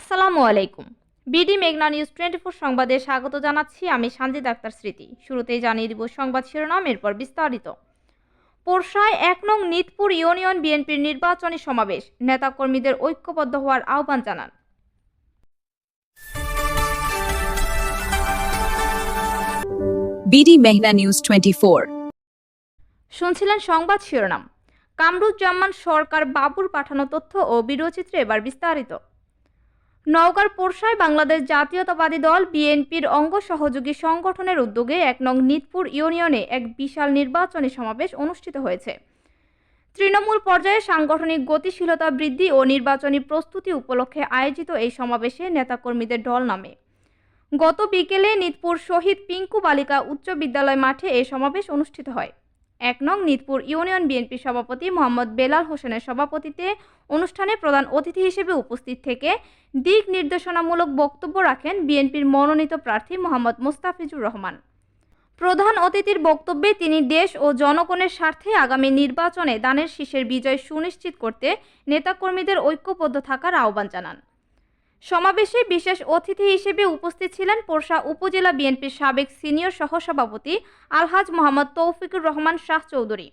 আসসালামু আলাইকুম। বিডি মেঘনা নিউজ টোয়েন্টি ফোর সংবাদে স্বাগত জানাচ্ছি আমি সানজিদ আক্তার স্মৃতি। শুরুতেই জানিয়ে দিব সংবাদ শিরোনাম এরপর বিস্তারিত। পোরশায় এক নং নিতপুর ইউনিয়ন বিএনপির নির্বাচনী সমাবেশ নেতাকর্মীদের ঐক্যবদ্ধ হওয়ার আহ্বান জানান। বিডি মেঘনা নিউজ টোয়েন্টি ফোর শুনছিলেন সংবাদ শিরোনাম। কামরুজ্জামান সরকার বাবুর পাঠানো তথ্য ও ভিডিওচিত্রে এবার বিস্তারিত। নওগাঁর পোরশায় বাংলাদেশ জাতীয়তাবাদী দল বিএনপির অঙ্গ সহযোগী সংগঠনের উদ্যোগে এক নং নিতপুর ইউনিয়নে এক বিশাল নির্বাচনী সমাবেশ অনুষ্ঠিত হয়েছে। তৃণমূল পর্যায়ে সাংগঠনিক গতিশীলতা বৃদ্ধি ও নির্বাচনী প্রস্তুতি উপলক্ষে আয়োজিত এই সমাবেশে নেতাকর্মীদের দল নামে। গত বিকেলে নিতপুর শহীদ পিঙ্কু বালিকা উচ্চ বিদ্যালয় মাঠে এই সমাবেশ অনুষ্ঠিত হয়। এক নং নিতপুর ইউনিয়ন বিএনপি সভাপতি মোহাম্মদ বেলাল হোসেনের সভাপতিতে অনুষ্ঠানে প্রধান অতিথি হিসেবে উপস্থিত থেকে দিক নির্দেশনামূলক বক্তব্য রাখেন বিএনপির মনোনীত প্রার্থী মোহাম্মদ মোস্তাফিজুর রহমান। প্রধান অতিথির বক্তব্যে তিনি দেশ ও জনগণের স্বার্থে আগামী নির্বাচনে দানের শীষের বিজয় সুনিশ্চিত করতে নেতাকর্মীদের ঐক্যবদ্ধ থাকার আহ্বান জানান। সমাবেশে বিশেষ অতিথি হিসেবে উপস্থিত ছিলেন পোরশা উপজেলা বিএনপির সাবেক সিনিয়র সহসভাপতি আলহাজ মোহাম্মদ তৌফিকুর রহমান শাহ চৌধুরী।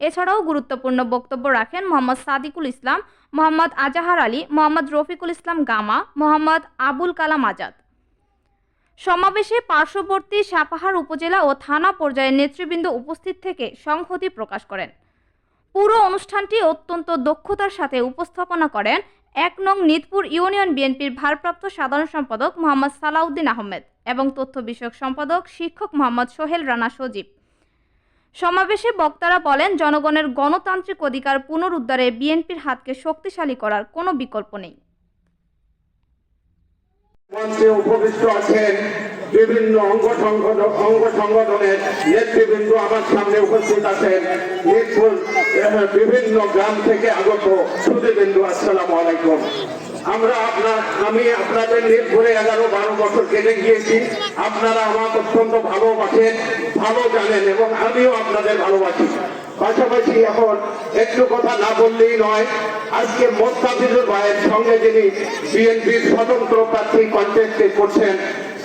এছাড়াও গুরুত্বপূর্ণ বক্তব্য রাখেন মোহাম্মদ সাদিকুল ইসলাম, মোহাম্মদ আজাহার আলী, মোহাম্মদ রফিকুল ইসলাম গামা, মোহাম্মদ আবুল কালাম আজাদ। সমাবেশে পার্শ্ববর্তী সাপাহার উপজেলা ও থানা পর্যায়ের নেতৃবৃন্দ উপস্থিত থেকে সংহতি প্রকাশ করেন। পুরো অনুষ্ঠানটি অত্যন্ত দক্ষতার সাথে উপস্থাপনা করেন এক নং নিতপুর ইউনিয়ন বিএনপির ভারপ্রাপ্ত সাধারণ সম্পাদক মোহাম্মদ সালাউদ্দিন আহমেদ এবং তথ্য বিষয়ক সম্পাদক শিক্ষক মোহাম্মদ সোহেল রানা সজীব। সমাবেশে বক্তারা বলেন, জনগণের গণতান্ত্রিক অধিকার পুনরুদ্ধারে বিএনপির হাতকে শক্তিশালী করার কোনো বিকল্প নেই। বিভিন্ন অঙ্গ সংগঠন, অঙ্গ সংগঠনের নেতৃবৃন্দ আমার সামনে উপস্থিত আছেন। বিভিন্ন গ্রাম থেকে আগত সুদীবিন্দু আসসালামু আলাইকুম। আমরা আপনার, আমি আপনাদের মিরপুরে এগারো বারো বছর কেটে গিয়েছি। আপনারা আমাকে অত্যন্ত ভালোবাসেন, ভালো জানেন এবং আমিও আপনাদের ভালোবাসি। পাশাপাশি এখন একটু কথা না বললেই নয়, আজকে মোস্তাফিজুর ভাইয়ের সঙ্গে যিনি বিএনপির স্বতন্ত্র প্রার্থী কন্টেস্টে করছেন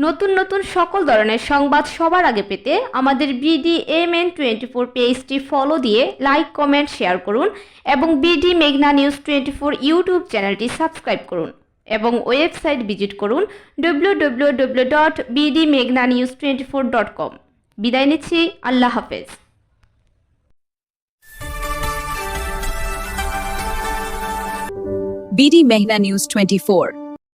নতুন নতুন সকল ধরনের সংবাদ সবার আগে পেতে আমাদের BD M N twenty four পেজটি ফলো দিয়ে লাইক কমেন্ট শেয়ার করুন এবং বিডি মেঘনা নিউজ টোয়েন্টি ফোর ইউটিউব চ্যানেলটি সাবস্ক্রাইব করুন এবং ওয়েবসাইট ভিজিট করুন W W W dot BD মেঘনা news twenty four dot com বিদায় নিচ্ছি, আল্লাহ হাফেজ। মেঘনা নিউজ টোয়েন্টি ফোর